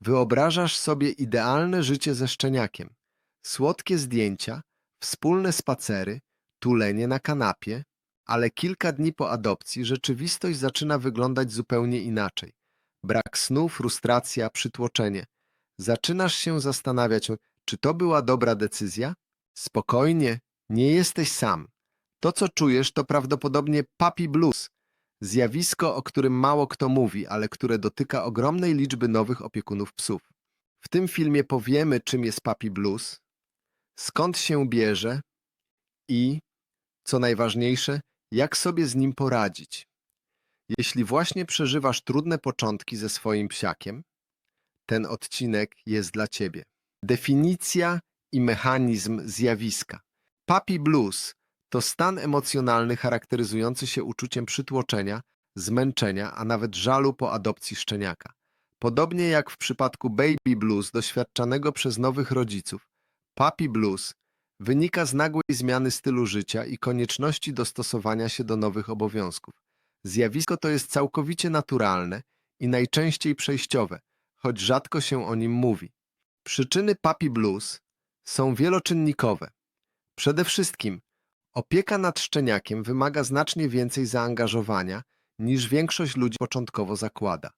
Wyobrażasz sobie idealne życie ze szczeniakiem. Słodkie zdjęcia, wspólne spacery, tulenie na kanapie, ale kilka dni po adopcji rzeczywistość zaczyna wyglądać zupełnie inaczej. Brak snu, frustracja, przytłoczenie. Zaczynasz się zastanawiać, czy to była dobra decyzja? Spokojnie, nie jesteś sam. To, co czujesz, to prawdopodobnie puppy blues, zjawisko, o którym mało kto mówi, ale które dotyka ogromnej liczby nowych opiekunów psów. W tym filmie powiemy, czym jest puppy blues, skąd się bierze i, co najważniejsze, jak sobie z nim poradzić. Jeśli właśnie przeżywasz trudne początki ze swoim psiakiem, ten odcinek jest dla Ciebie. Definicja i mechanizm zjawiska. Puppy blues to stan emocjonalny charakteryzujący się uczuciem przytłoczenia, zmęczenia, a nawet żalu po adopcji szczeniaka. Podobnie jak w przypadku baby blues doświadczanego przez nowych rodziców, puppy blues wynika z nagłej zmiany stylu życia i konieczności dostosowania się do nowych obowiązków. Zjawisko to jest całkowicie naturalne i najczęściej przejściowe, choć rzadko się o nim mówi. Przyczyny puppy blues są wieloczynnikowe. Przede wszystkim opieka nad szczeniakiem wymaga znacznie więcej zaangażowania niż większość ludzi początkowo zakłada.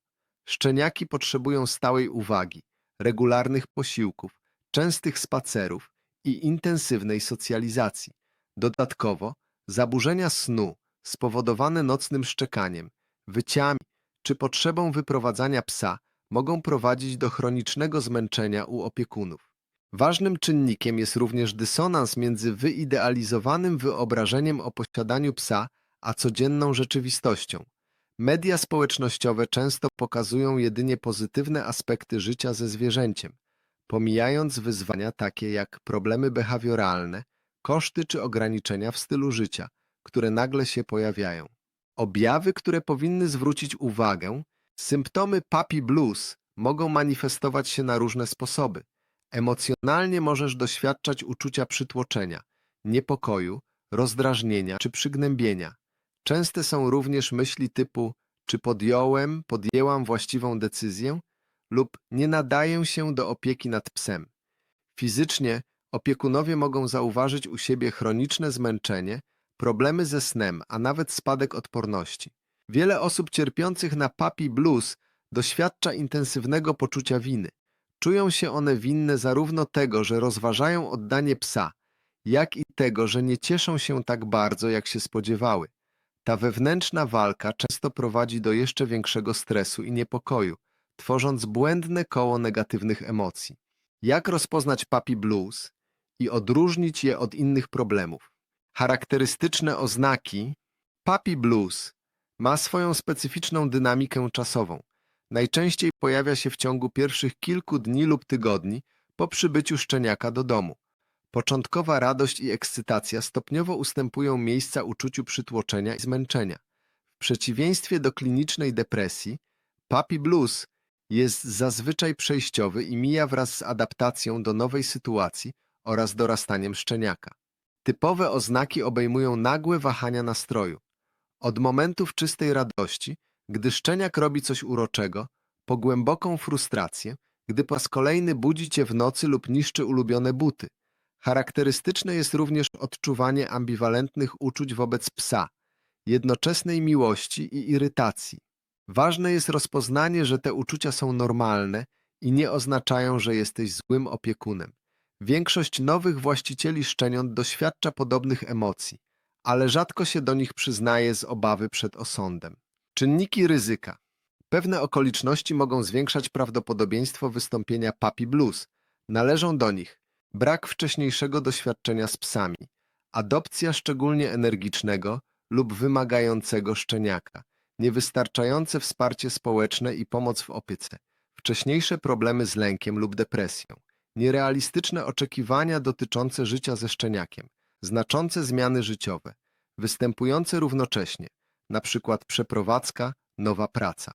Szczeniaki potrzebują stałej uwagi, regularnych posiłków, częstych spacerów i intensywnej socjalizacji. Dodatkowo zaburzenia snu spowodowane nocnym szczekaniem, wyciami czy potrzebą wyprowadzania psa mogą prowadzić do chronicznego zmęczenia u opiekunów. Ważnym czynnikiem jest również dysonans między wyidealizowanym wyobrażeniem o posiadaniu psa a codzienną rzeczywistością. Media społecznościowe często pokazują jedynie pozytywne aspekty życia ze zwierzęciem, pomijając wyzwania takie jak problemy behawioralne, koszty czy ograniczenia w stylu życia, które nagle się pojawiają. Objawy, które powinny zwrócić uwagę, symptomy puppy blues mogą manifestować się na różne sposoby. Emocjonalnie możesz doświadczać uczucia przytłoczenia, niepokoju, rozdrażnienia czy przygnębienia. Częste są również myśli typu czy podjąłem, podjęłam właściwą decyzję lub nie nadaję się do opieki nad psem. Fizycznie opiekunowie mogą zauważyć u siebie chroniczne zmęczenie, problemy ze snem, a nawet spadek odporności. Wiele osób cierpiących na puppy blues doświadcza intensywnego poczucia winy. Czują się one winne zarówno tego, że rozważają oddanie psa, jak i tego, że nie cieszą się tak bardzo, jak się spodziewały. Ta wewnętrzna walka często prowadzi do jeszcze większego stresu i niepokoju, tworząc błędne koło negatywnych emocji. Jak rozpoznać puppy blues i odróżnić je od innych problemów? Charakterystyczne oznaki puppy blues ma swoją specyficzną dynamikę czasową. Najczęściej pojawia się w ciągu pierwszych kilku dni lub tygodni po przybyciu szczeniaka do domu. Początkowa radość i ekscytacja stopniowo ustępują miejsca uczuciu przytłoczenia i zmęczenia. W przeciwieństwie do klinicznej depresji, puppy blues jest zazwyczaj przejściowy i mija wraz z adaptacją do nowej sytuacji oraz dorastaniem szczeniaka. Typowe oznaki obejmują nagłe wahania nastroju. Od momentów czystej radości, gdy szczeniak robi coś uroczego, po głęboką frustrację, gdy po raz kolejny budzi cię w nocy lub niszczy ulubione buty. Charakterystyczne jest również odczuwanie ambiwalentnych uczuć wobec psa, jednoczesnej miłości i irytacji. Ważne jest rozpoznanie, że te uczucia są normalne i nie oznaczają, że jesteś złym opiekunem. Większość nowych właścicieli szczeniąt doświadcza podobnych emocji, ale rzadko się do nich przyznaje z obawy przed osądem. Czynniki ryzyka. Pewne okoliczności mogą zwiększać prawdopodobieństwo wystąpienia puppy blues. Należą do nich brak wcześniejszego doświadczenia z psami, adopcja szczególnie energicznego lub wymagającego szczeniaka, niewystarczające wsparcie społeczne i pomoc w opiece, wcześniejsze problemy z lękiem lub depresją, nierealistyczne oczekiwania dotyczące życia ze szczeniakiem, znaczące zmiany życiowe, występujące równocześnie, np. przeprowadzka, nowa praca.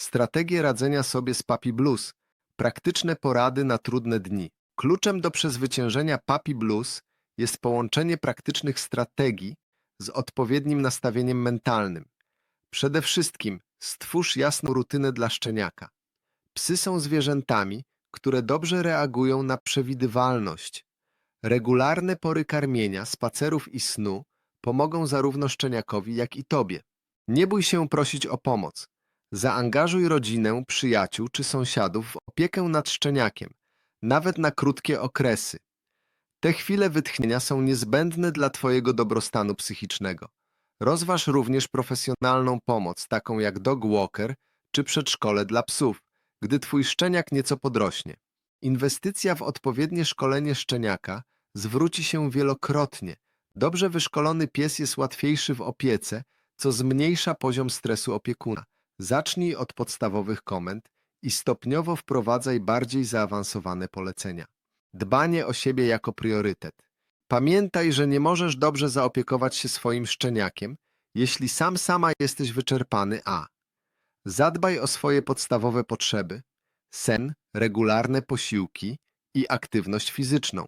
Strategie radzenia sobie z puppy blues, praktyczne porady na trudne dni. Kluczem do przezwyciężenia puppy blues jest połączenie praktycznych strategii z odpowiednim nastawieniem mentalnym. Przede wszystkim stwórz jasną rutynę dla szczeniaka. Psy są zwierzętami, które dobrze reagują na przewidywalność. Regularne pory karmienia, spacerów i snu pomogą zarówno szczeniakowi, jak i tobie. Nie bój się prosić o pomoc. Zaangażuj rodzinę, przyjaciół czy sąsiadów w opiekę nad szczeniakiem, nawet na krótkie okresy. Te chwile wytchnienia są niezbędne dla Twojego dobrostanu psychicznego. Rozważ również profesjonalną pomoc, taką jak dog walker czy przedszkole dla psów, gdy Twój szczeniak nieco podrośnie. Inwestycja w odpowiednie szkolenie szczeniaka zwróci się wielokrotnie. Dobrze wyszkolony pies jest łatwiejszy w opiece, co zmniejsza poziom stresu opiekuna. Zacznij od podstawowych komend i stopniowo wprowadzaj bardziej zaawansowane polecenia. Dbanie o siebie jako priorytet. Pamiętaj, że nie możesz dobrze zaopiekować się swoim szczeniakiem, jeśli sam sama jesteś wyczerpany, a zadbaj o swoje podstawowe potrzeby, sen, regularne posiłki i aktywność fizyczną.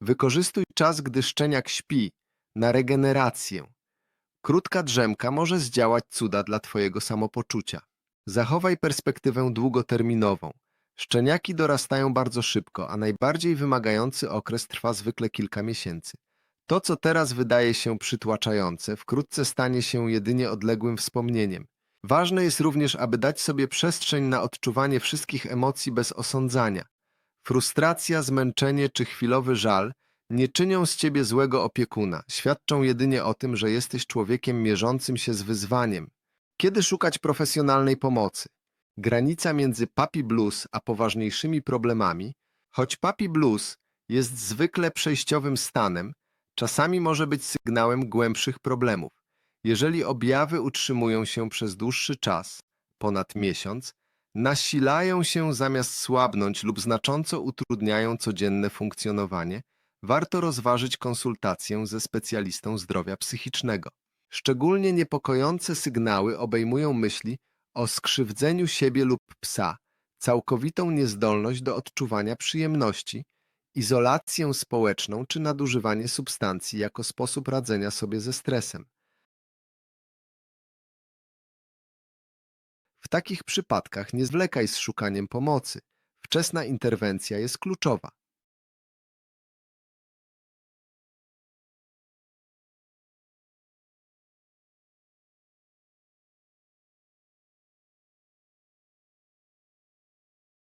Wykorzystuj czas, gdy szczeniak śpi, na regenerację. Krótka drzemka może zdziałać cuda dla Twojego samopoczucia. Zachowaj perspektywę długoterminową. Szczeniaki dorastają bardzo szybko, a najbardziej wymagający okres trwa zwykle kilka miesięcy. To, co teraz wydaje się przytłaczające, wkrótce stanie się jedynie odległym wspomnieniem. Ważne jest również, aby dać sobie przestrzeń na odczuwanie wszystkich emocji bez osądzania. Frustracja, zmęczenie czy chwilowy żal nie czynią z ciebie złego opiekuna, świadczą jedynie o tym, że jesteś człowiekiem mierzącym się z wyzwaniem. Kiedy szukać profesjonalnej pomocy? Granica między puppy blues a poważniejszymi problemami, choć puppy blues jest zwykle przejściowym stanem, czasami może być sygnałem głębszych problemów. Jeżeli objawy utrzymują się przez dłuższy czas, ponad miesiąc, nasilają się zamiast słabnąć lub znacząco utrudniają codzienne funkcjonowanie, warto rozważyć konsultację ze specjalistą zdrowia psychicznego. Szczególnie niepokojące sygnały obejmują myśli o skrzywdzeniu siebie lub psa, całkowitą niezdolność do odczuwania przyjemności, izolację społeczną czy nadużywanie substancji jako sposób radzenia sobie ze stresem. W takich przypadkach nie zwlekaj z szukaniem pomocy. Wczesna interwencja jest kluczowa.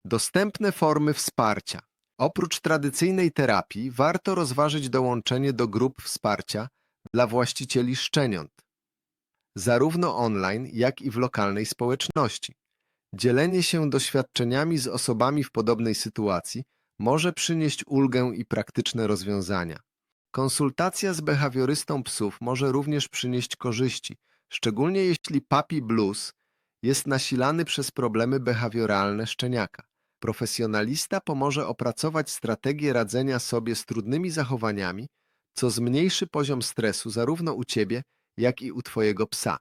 Dostępne formy wsparcia. Oprócz tradycyjnej terapii warto rozważyć dołączenie do grup wsparcia dla właścicieli szczeniąt, zarówno online, jak i w lokalnej społeczności. Dzielenie się doświadczeniami z osobami w podobnej sytuacji może przynieść ulgę i praktyczne rozwiązania. Konsultacja z behawiorystą psów może również przynieść korzyści, szczególnie jeśli puppy blues jest nasilany przez problemy behawioralne szczeniaka. Profesjonalista pomoże opracować strategię radzenia sobie z trudnymi zachowaniami, co zmniejszy poziom stresu zarówno u ciebie, jak i u twojego psa.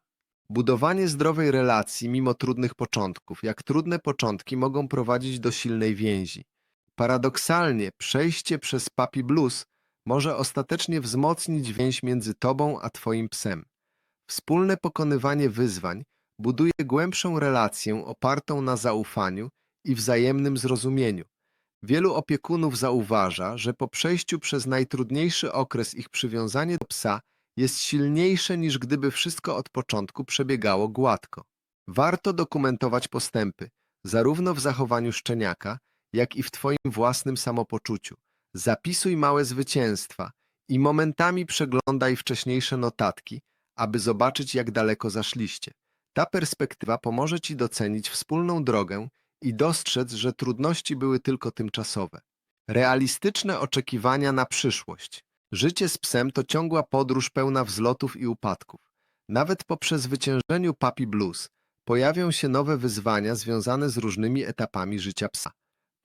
Budowanie zdrowej relacji mimo trudnych początków, jak trudne początki mogą prowadzić do silnej więzi. Paradoksalnie, przejście przez puppy blues może ostatecznie wzmocnić więź między tobą a twoim psem. Wspólne pokonywanie wyzwań buduje głębszą relację opartą na zaufaniu i wzajemnym zrozumieniu. Wielu opiekunów zauważa, że po przejściu przez najtrudniejszy okres ich przywiązanie do psa jest silniejsze niż gdyby wszystko od początku przebiegało gładko. Warto dokumentować postępy, zarówno w zachowaniu szczeniaka, jak i w Twoim własnym samopoczuciu. Zapisuj małe zwycięstwa i momentami przeglądaj wcześniejsze notatki, aby zobaczyć, jak daleko zaszliście. Ta perspektywa pomoże Ci docenić wspólną drogę i dostrzec, że trudności były tylko tymczasowe. Realistyczne oczekiwania na przyszłość. Życie z psem to ciągła podróż pełna wzlotów i upadków. Nawet po przezwyciężeniu puppy blues pojawią się nowe wyzwania związane z różnymi etapami życia psa.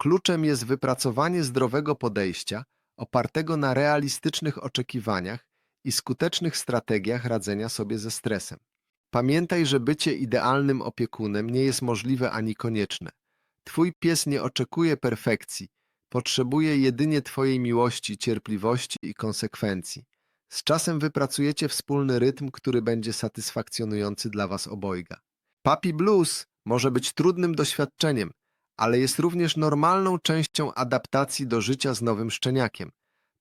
Kluczem jest wypracowanie zdrowego podejścia opartego na realistycznych oczekiwaniach i skutecznych strategiach radzenia sobie ze stresem. Pamiętaj, że bycie idealnym opiekunem nie jest możliwe ani konieczne. Twój pies nie oczekuje perfekcji, potrzebuje jedynie Twojej miłości, cierpliwości i konsekwencji. Z czasem wypracujecie wspólny rytm, który będzie satysfakcjonujący dla Was obojga. Puppy Blues może być trudnym doświadczeniem, ale jest również normalną częścią adaptacji do życia z nowym szczeniakiem.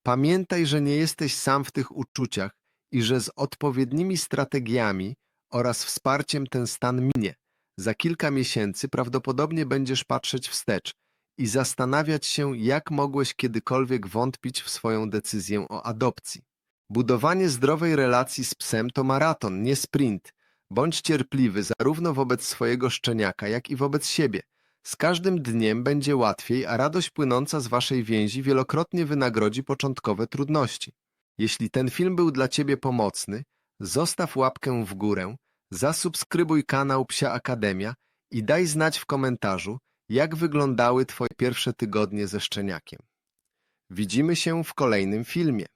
Pamiętaj, że nie jesteś sam w tych uczuciach i że z odpowiednimi strategiami oraz wsparciem ten stan minie. Za kilka miesięcy prawdopodobnie będziesz patrzeć wstecz i zastanawiać się, jak mogłeś kiedykolwiek wątpić w swoją decyzję o adopcji. Budowanie zdrowej relacji z psem to maraton, nie sprint. Bądź cierpliwy zarówno wobec swojego szczeniaka, jak i wobec siebie. Z każdym dniem będzie łatwiej, a radość płynąca z waszej więzi wielokrotnie wynagrodzi początkowe trudności. Jeśli ten film był dla ciebie pomocny, zostaw łapkę w górę, zasubskrybuj kanał Psia Akademia i daj znać w komentarzu, jak wyglądały twoje pierwsze tygodnie ze szczeniakiem. Widzimy się w kolejnym filmie.